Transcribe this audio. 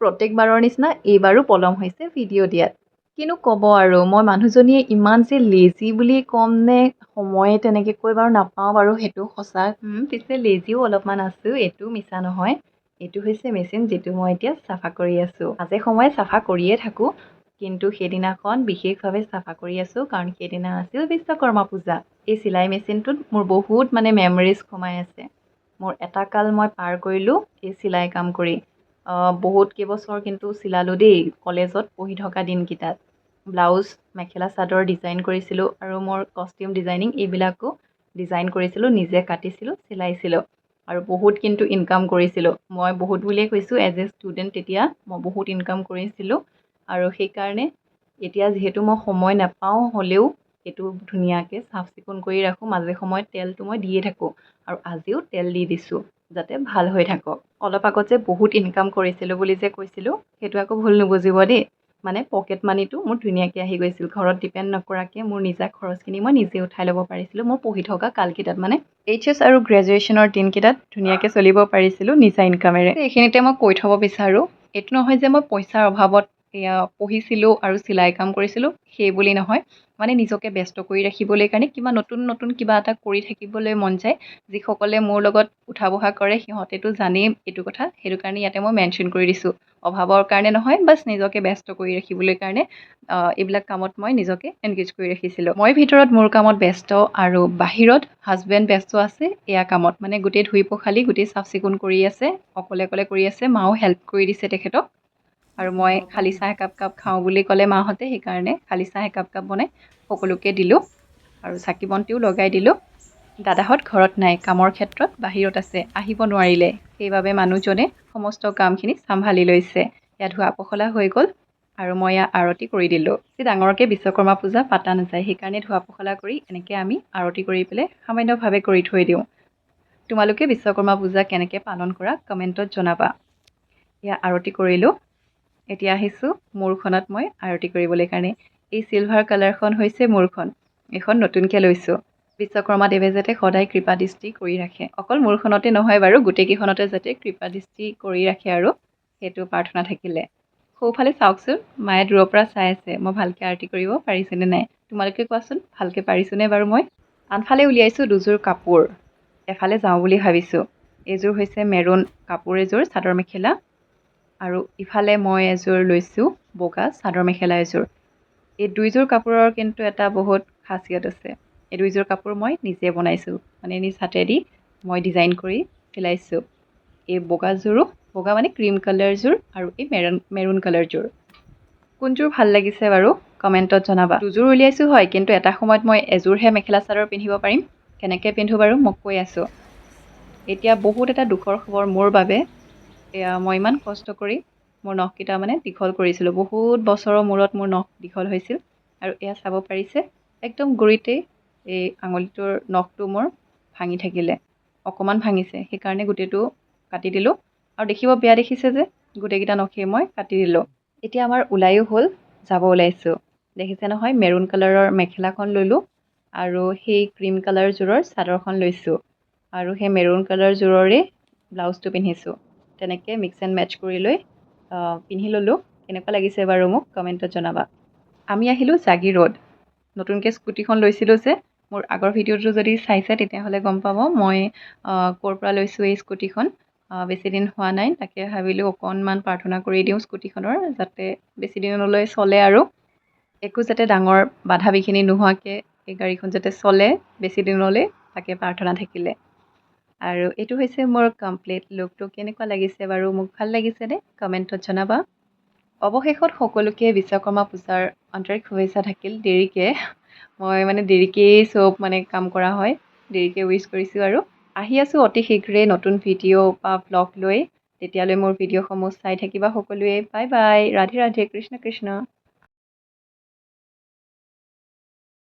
প্ৰত্যেকবাৰৰ নিচিনা এইবাৰো পলম হৈছে ভিডিঅ' দিয়াত। কিনো ক'ব আৰু মই মানুহজনীয়ে ইমান যে লেজি বুলি ক'ম নে সময়ে তেনেকৈ কৈ বাৰু নাপাওঁ বাৰু সেইটো সঁচা। পিছে লেজিও অলপমান আছোঁ এইটো মিছা নহয়। এইটো হৈছে মেচিন যিটো মই এতিয়া চাফা কৰি আছোঁ। মাজে সময়ে চাফা কৰিয়ে থাকোঁ কিন্তু সেইদিনাখন বিশেষভাৱে চাফা কৰি আছোঁ কাৰণ সেইদিনা আছিল বিশ্বকৰ্মা পূজা। এই চিলাই মেচিনটোত মোৰ বহুত মানে মেমৰিজ সোমাই আছে। মোৰ এটা কাল মই পাৰ কৰিলোঁ এই চিলাই কাম কৰি। বহুত কেইবছৰ কিন্তু চিলালোঁ দেই কলেজত পঢ়ি থকা দিনকেইটাত। ব্লাউজ মেখেলা চাদৰ ডিজাইন কৰিছিলোঁ আৰু মোৰ কষ্টিউম ডিজাইনিং এইবিলাকো ডিজাইন কৰিছিলোঁ নিজে কাটিছিলোঁ চিলাইছিলোঁ আৰু বহুত কিন্তু ইনকাম কৰিছিলোঁ। মই বহুত বুলিয়ে কৈছোঁ এজ এ ষ্টুডেণ্ট তেতিয়া মই বহুত ইনকাম কৰিছিলোঁ আৰু সেইকাৰণে এতিয়া যিহেতু মই সময় নাপাওঁ হ'লেও এইটো ধুনীয়াকৈ চাফ চিকুণ কৰি ৰাখোঁ মাজে সময়ত তেলটো মই দিয়ে থাকোঁ আৰু আজিও তেল দি দিছোঁ। যাতে ভাল হৈ থাকক। অলপ আগত যে বহুত ইনকাম কৰিছিলোঁ বুলি যে কৈছিলোঁ সেইটো আকৌ ভুল নুবুজিব দেই। মানে পকেট মানিটো মোৰ ধুনীয়াকৈ আহি গৈছিল। ঘৰত ডিপেণ্ড নকৰাকৈ মোৰ নিজা খৰচখিনি মই নিজে উঠাই ল'ব পাৰিছিলোঁ। মই পঢ়ি থকা কালকেইটাত মানে এইচ এছ আৰু গ্ৰেজুৱেশ্যনৰ দিনকেইটাত ধুনীয়াকৈ চলিব পাৰিছিলোঁ নিজা ইনকামেৰে এইখিনিতে মই কৈ থ'ব বিচাৰোঁ এইটো নহয় যে মই পইচাৰ অভাৱত এয়া পঢ়িছিলোঁ আৰু চিলাই কাম কৰিছিলোঁ সেই বুলি নহয়। মানে নিজকে ব্যস্ত কৰি ৰাখিবলৈ কাৰণে কিবা নতুন নতুন কিবা এটা কৰি থাকিবলৈ মন যায় যিসকলে মোৰ লগত উঠা বহা কৰে সিহঁতেতো জানেই এইটো কথা। সেইটো কাৰণে ইয়াতে মই মেনশ্যন কৰি দিছোঁ। অভাৱৰ কাৰণে নহয় বাছ নিজকে ব্যস্ত কৰি ৰাখিবলৈ কাৰণে এইবিলাক কামত মই নিজকে এনগেজ কৰি ৰাখিছিলোঁ। মই ভিতৰত মোৰ কামত ব্যস্ত আৰু বাহিৰত হাজবেণ্ড ব্যস্ত আছে এয়া কামত মানে গোটেই ধুই পখালি গোটেই চাফ চিকুণ কৰি আছে অকলে অকলে কৰি আছে মাও হেল্প কৰি দিছে তেখেতক। আৰু মই খালী চাহ একাপ কাপ খাওঁ বুলি ক'লে মাহঁতে সেইকাৰণে খালী চাহ একাপ কাপ বনাই সকলোকে দিলোঁ আৰু চাকি বন্তিও লগাই দিলোঁ। দাদাহঁত ঘৰত নাই কামৰ ক্ষেত্ৰত বাহিৰত আছে আহিব নোৱাৰিলে। সেইবাবে মানুহজনে সমস্ত কামখিনি চম্ভালি লৈছে। ইয়াত ধোৱা পখলা হৈ গ'ল আৰু মই ইয়াত আৰতি কৰি দিলোঁ। বেছি ডাঙৰকৈ বিশ্বকৰ্মা পূজা পতা নাযায় সেইকাৰণে ধোৱা পখলা কৰি এনেকৈ আমি আৰতি কৰি পেলাই সামান্যভাৱে কৰি থৈ দিওঁ। তোমালোকে বিশ্বকৰ্মা পূজা কেনেকৈ পালন কৰা কমেণ্টত জনাবা। এয়া আৰতি কৰিলোঁ। এতিয়া আহিছোঁ মূৰখনত মই আৰতি কৰিবলৈ কাৰণে। এই চিলভাৰ কালাৰখন হৈছে মূৰখন এইখন নতুনকৈ লৈছোঁ। বিশ্বকৰ্মা দেৱে যাতে সদায় কৃপা দৃষ্টি কৰি ৰাখে। অকল মূৰখনতে নহয় বাৰু গোটেইকেইখনতে যাতে কৃপা দৃষ্টি কৰি ৰাখে আৰু সেইটো প্ৰাৰ্থনা থাকিলে। সোঁফালে চাওকচোন মায়ে দূৰৰ পৰা চাই আছে মই ভালকৈ আৰতি কৰিব পাৰিছোঁনে নাই? তোমালোকে কোৱাচোন ভালকৈ পাৰিছোঁনে বাৰু মই? আনফালে উলিয়াইছোঁ দুযোৰ কাপোৰ। এফালে যাওঁ বুলি ভাবিছোঁ। এইযোৰ হৈছে মেৰুণ কাপোৰ এযোৰ চাদৰ মেখেলা আৰু ইফালে মই এযোৰ লৈছোঁ বগা চাদৰ মেখেলা এযোৰ। এই দুইযোৰ কাপোৰৰ কিন্তু এটা বহুত খাচিয়ত আছে। এই দুইযোৰ কাপোৰ মই নিজে বনাইছোঁ। মানে নিজ হাতেদি মই ডিজাইন কৰি চিলাইছোঁ। এই বগাযোৰো বগা মানে ক্ৰীম কালাৰযোৰ আৰু এই মেৰুণ মেৰুণ কালাৰযোৰ। কোনযোৰ ভাল লাগিছে বাৰু কমেণ্টত জনাবা। দুযোৰ উলিয়াইছোঁ হয় কিন্তু এটা সময়ত মই এযোৰহে মেখেলা চাদৰ পিন্ধিব পাৰিম। কেনেকৈ পিন্ধোঁ বাৰু মই কৈ আছোঁ। এতিয়া বহুত এটা দুখৰ খবৰ মোৰ বাবে। এয়া মই ইমান কষ্ট কৰি মোৰ নখকেইটা মানে দীঘল কৰিছিলোঁ। বহুত বছৰৰ মূৰত মোৰ নখ দীঘল হৈছিল আৰু এয়া চাব পাৰিছে একদম গুৰিতেই এই আঙুলিটোৰ নখটো মোৰ ভাঙি থাকিলে অকণমান ভাঙিছে। সেইকাৰণে গোটেইটো কাটি দিলোঁ আৰু দেখিব বেয়া দেখিছে যে গোটেইকেইটা নখেই মই কাটি দিলোঁ। এতিয়া আমাৰ ওলায়ো হ'ল যাব ওলাইছোঁ। দেখিছে নহয় মেৰুণ কালাৰৰ মেখেলাখন ল'লোঁ আৰু সেই ক্ৰীম কালাৰযোৰৰ চাদৰখন লৈছোঁ। আৰু সেই মেৰুণ কালাৰযোৰৰে ব্লাউজটো পিন্ধিছোঁ। তেনেকৈ মিক্স এণ্ড মেটচ কৰি লৈ পিন্ধি ল'লোঁ। কেনেকুৱা লাগিছে বাৰু মোক কমেণ্টত জনাবা। আমি আহিলোঁ জাগীৰোড নতুনকৈ স্কুটিখন লৈছিলোঁ যে মোৰ আগৰ ভিডিঅ'টো যদি চাইছে তেতিয়াহ'লে গম পাব। মই ক'ৰ পৰা লৈছোঁ এই স্কুটিখন আহ, বেছি দিন হোৱা নাই তাকে ভাবিলোঁ অকণমান প্ৰাৰ্থনা কৰি দিওঁ স্কুটিখনৰ যাতে বেছি দিনলৈ চলে আৰু। একো যাতে ডাঙৰ বাধা বিঘিনি নোহোৱাকৈ এই গাড়ীখন যাতে চলে বেছি দিনলৈ তাকে প্ৰাৰ্থনা থাকিলে। আৰু এইটো হৈছে মোৰ কমপ্লিট লুকটো কেনেকুৱা লাগিছে বাৰু? মোক ভাল লাগিছেনে? কমেণ্টত জনাবা। অৱশেষত সকলোকে বিশ্বকৰ্মা পূজাৰ আন্তৰিক শুভেচ্ছা থাকিল। দেৰিকৈ মই মানে দেৰিকেই চব মানে কাম কৰা হয়। দেৰিকৈ উইচ কৰিছোঁ আৰু। আহি আছোঁ অতি শীঘ্ৰেই নতুন ভিডিঅ' বা ব্লগ লৈ। তেতিয়ালৈ মোৰ ভিডিঅ'সমূহ চাই থাকিবা সকলোৱে। Bye bye. ৰাধে ৰাধে। কৃষ্ণ কৃষ্ণ।